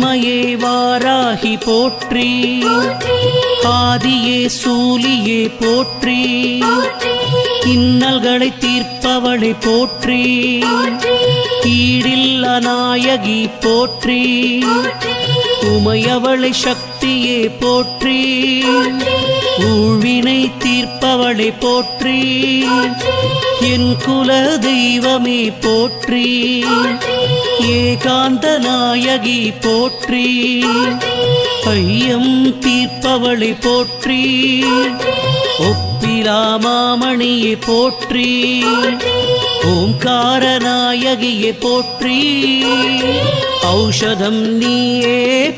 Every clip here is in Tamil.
அம்மையே வாராகி போற்றி. ஆதியே சூலியே போற்றி. இன்னல்களை தீர்ப்பவளை போற்றி. கீழில் அநாயகி போற்றி. உமையவளை சக்தியே போற்றி. ஊழ்வினை தீர்ப்பவளை போற்றி. என் குல தெய்வமே போற்றி. ஏகாந்த நாயகி போற்றி. ஐயம் தீர்ப்பவளை போற்றி. ஒப்பிலாமாமணியை போற்றி. ஓங்கார நாயகியை போற்றி. ஔஷதம் நீயே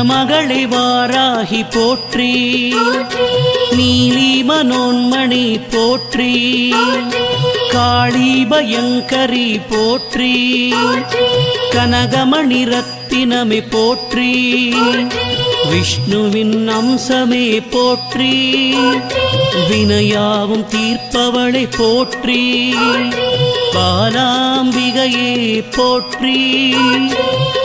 நிலமகளை வாராகி போற்றி. நீலி மனோன்மணி போற்றி. காளி பயங்கரி போற்றி. கனகமணி ரத்தினமே போற்றி. விஷ்ணுவின் அம்சமே போற்றி. வினையாவும் தீர்ப்பவளை போற்றி. பாலாம்பிகையே போற்றி.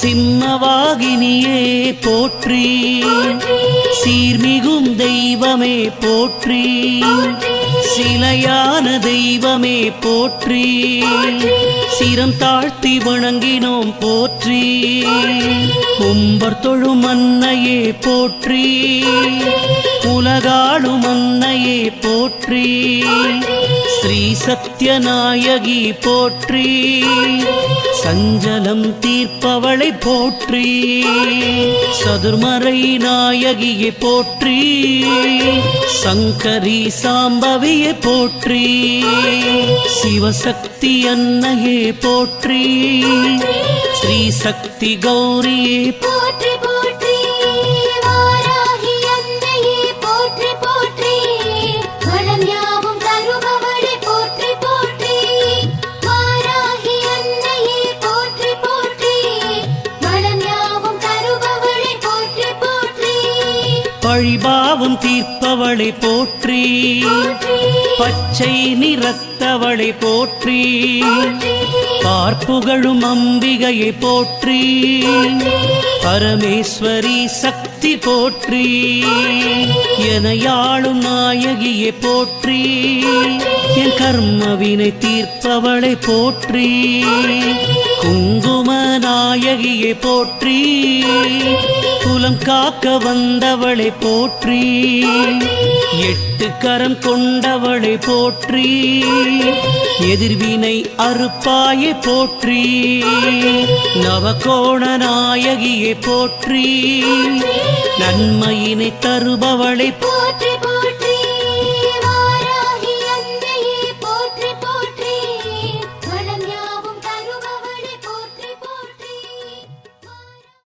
சிம்மவாகினியே போற்றி. சீர்மிகும் தெய்வமே போற்றி. சிலையான தெய்வமே போற்றி. சிரம் தாழ்த்தி வணங்கினோம் போற்றி. கும்பர் தொழும் அன்னையே போற்றி. உலகாளும் அன்னையே போற்றி. ஸ்ரீ சத்யநாயகி போற்றி. சஞ்சலம் தீர்ப்பவளை போற்றி. சதுர்மறை நாயகியை போற்றி. சங்கரி சாம்பவியை போற்றி. சிவசக்தி அன்னையே போற்றி. ஸ்ரீ சக்தி கௌரியே போற்றி. பழிபாவம் தீர்ப்பவளை போற்றி. பச்சை நிறத்தவளை போற்றி. பார்ப்புகழும் அம்பிகையை போற்றி. பரமேஸ்வரி சக்தி போற்றி. எனையாளும் நாயகியை போற்றி. என் கர்மவினை தீர்ப்பவளை போற்றி. குங்கும நாயகியை போற்றி. குலம் காக்க வந்தவளை போற்றி. எட்டு கரம் கொண்டவளை போற்றி. எதிர்வினை அறுப்பாயை போற்றி. நவகோண நாயகியை போற்றி. நன்மையினை தருபவளை போற்றி.